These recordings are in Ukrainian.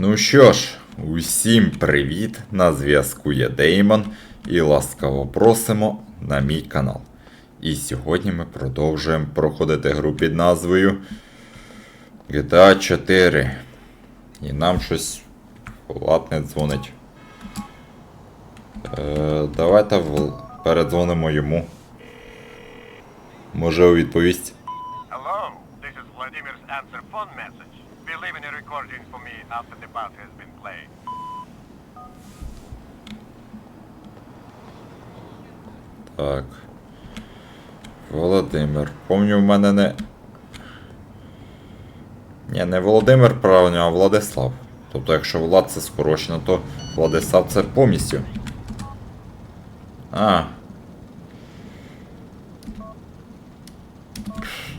Ну що ж, усім привіт! На зв'язку є Деймон і ласкаво просимо на мій канал. І сьогодні ми продовжуємо проходити гру під назвою GTA 4. І нам щось Влад дзвонить. Е, давайте в... передзвонимо йому. Може у відповість. Hello, this is Vladimir's answer phone message. Be leaving a recording for me after the part has been played. Так. Володимир. Помню, в мене не. Ні, не Володимир правильно, а Владислав. Тобто, якщо Влад це скорочено, то Владислав це повністю. А.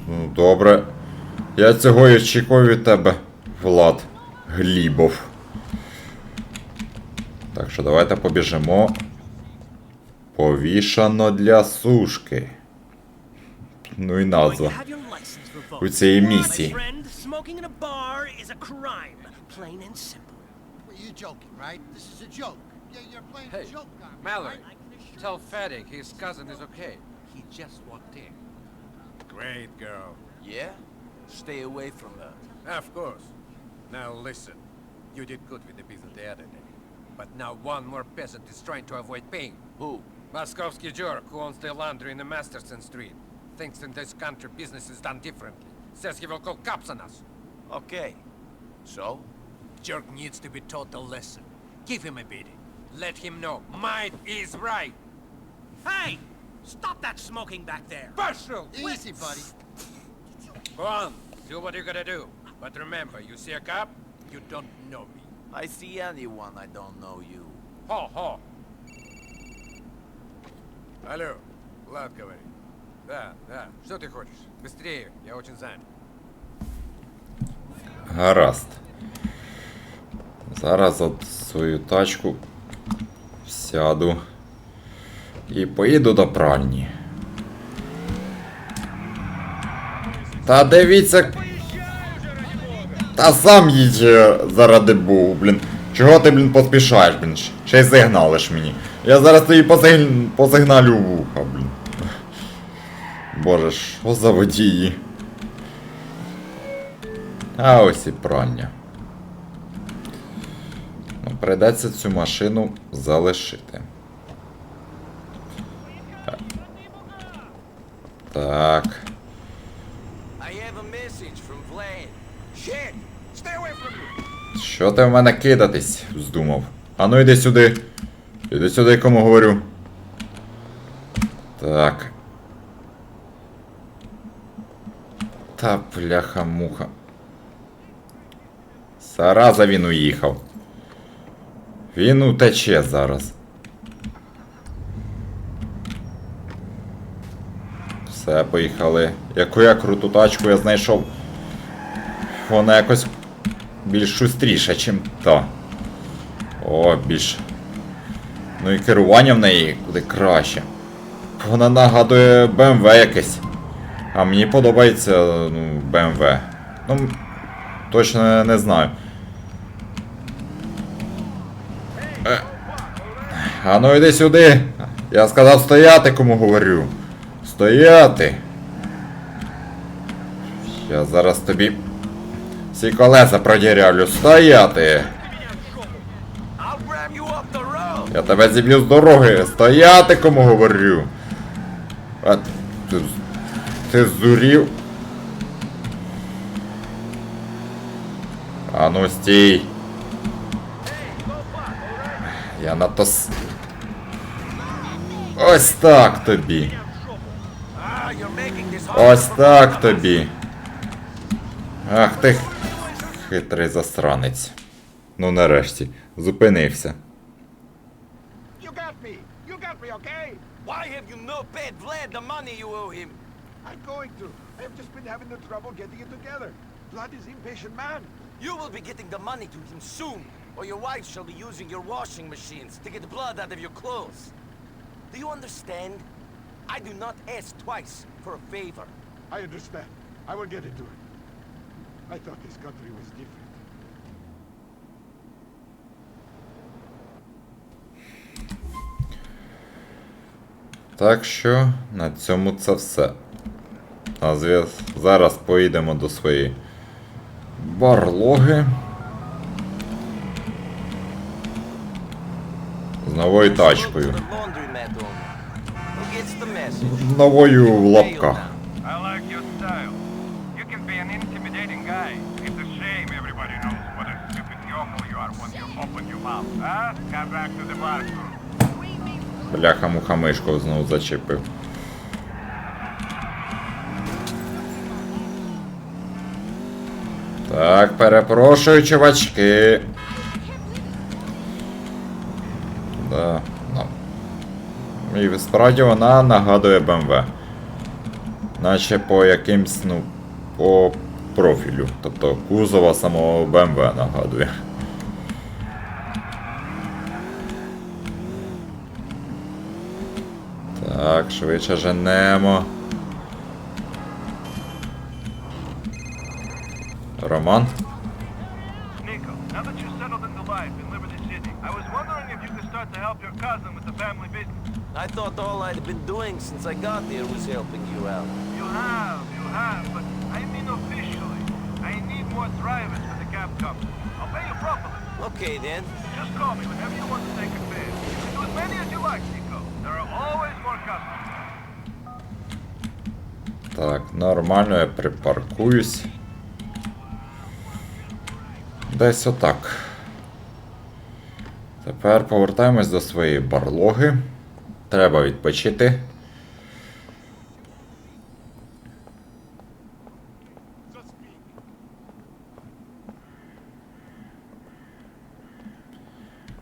Ну, добре. Я цього і очікую від тебе, Влад Глібов. Так що давайте побіжимо. Повішано для сушки. Ну і назва. У цій місії. Smoking in a bar is a crime, plain and simple. Well, you're joking, right? This is a joke. Yeah, you're playing Hey, a joke on me, Mallory, right? tell Faddig his cousin is okay. He just walked in. Great girl. Yeah? Stay away from her. Of course. Now listen. You did good with the business the other day. But now one more peasant is trying to avoid paying. Who? Moskovsky jerk who owns the laundry in the Masterson Street. Thinks in this country business is done differently. Says he will call cops on us. Okay. So? Jerk needs to be taught a lesson. Give him a beating. Let him know might is right. Hey! Stop that smoking back there! Marshal! Easy, buddy. Go on, do what you gotta do. But remember, you see a cop, you don't know me. I see anyone, I don't know you. Ho ho! Алло, Влад говорит. Да, да. Что ты хочешь? Быстрее, я очень занят. Гаразд. Зараз от свою тачку сяду і поїду до пральні. Та дивіться. Та сам їдь е, заради Богу, блін. Чого ти, блін, поспішаєш, блін? Ще й сигналиш мені. Я зараз тобі посигн... посигналю вуха, блін. Боже, що за водії? А ось і пральня. Ну, прийдеться цю машину залишити. Так. I have a message from Vlad. Shit! Stay away from me! Що ти в мене кидатись вздумав? А ну йди сюди. Іди сюди, кому говорю. Так. Та бляха-муха. Зараза він уїхав. Він утече зараз. Все, поїхали. Яку я круту тачку я знайшов. Вона якось більш шустріша, чим та. О, більш. Ну і керування в неї куди краще. Вона нагадує BMW якесь. А мені подобається ну, BMW. Ну, точно не знаю. Е. А ну йди сюди. Я сказав стояти, кому говорю. Стояти. Я зараз тобі всі колеса продірявлю. Стояти. Я тебе зіб'ю з дороги. Стояти, кому говорю. А ти, ти зурів. А ну стій. Я на то с... Ось так тобі. Ось так тобі. Ах ти хитрий засранець. Ну нарешті, зупинився. You got me! You got me, okay? Why have you not paid Vlad the money you owe him? I'm going to. I've just been having the trouble getting it together. Vlad is impatient man. You will be getting the money to him soon, or your wife shall be using your washing machines to get the blood out of your clothes. Do you understand? I do not ask twice for a favor. I understand. I will get into it. I thought this country was different. Так що на цьому це все. А зараз поїдемо до своєї барлоги. З новою тачкою. Новою в лапках. When you open your mouth. Huh? Come back to the bathroom. Бляха мухамишку знову зачепив. Так, перепрошую, чувачки. Да, ну. І справді вона нагадує БМВ. Наче по якимсь, ну, по профілю. Тобто кузова самого БМВ нагадує. Так, швидше женемо. Роман? Nico, now that you're settled into life in Liberty City, I was wondering if you could start to help your cousin with the family business. I thought all I'd been doing since I got there was helping you out. You have, you have, but I mean officially. I need more drivers for the cab company. I'll pay you properly. Okay then. Just call me whenever you want to take a fare. Do as many as you like, Так, нормально, я припаркуюсь. Десь отак. Тепер повертаємось до своєї барлоги. Треба відпочити.